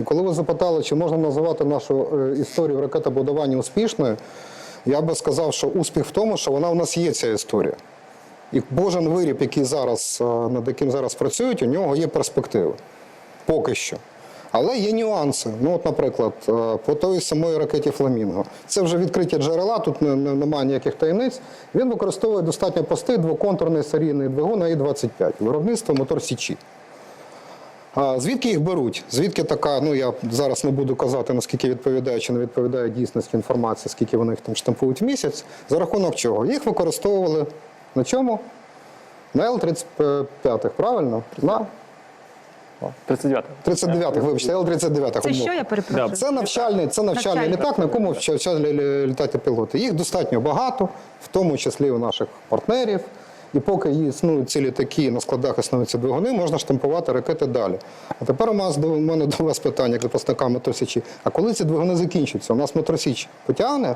І коли ви запитали, чи можна називати нашу е, історію ракетобудування успішною, я би сказав, що успіх в тому, що вона у нас є ця історія. І кожен виріб, який зараз, е, над яким зараз працюють, у нього є перспективи. Поки що. Але є нюанси. Ну, от, наприклад, е, по той самої ракеті Фламінго. Це вже відкриті джерела, тут не- не- немає ніяких таємниць. Він використовує достатньо простий двоконтурний серійний двигун АІ-25, виробництво мотор Січі. Звідки їх беруть? Звідки така, ну я зараз не буду казати, наскільки відповідає чи не відповідає дійсності інформації, скільки вони їх там штампують в місяць, за рахунок чого? Їх використовували на чому? На Л-35, правильно? На 39. 39-х, вибачте, Л-39. Це що я перепрошую? Це навчальний, це навчальний літак, на якому лі- літати пілоти. Їх достатньо багато, в тому числі у наших партнерів. І поки існують ці літаки на складах існуються двигуни, можна штампувати ракети далі. А тепер у нас до мене до вас питання, як до Моторсічі. А коли ці двигуни закінчаться? У нас Моторсіч потягне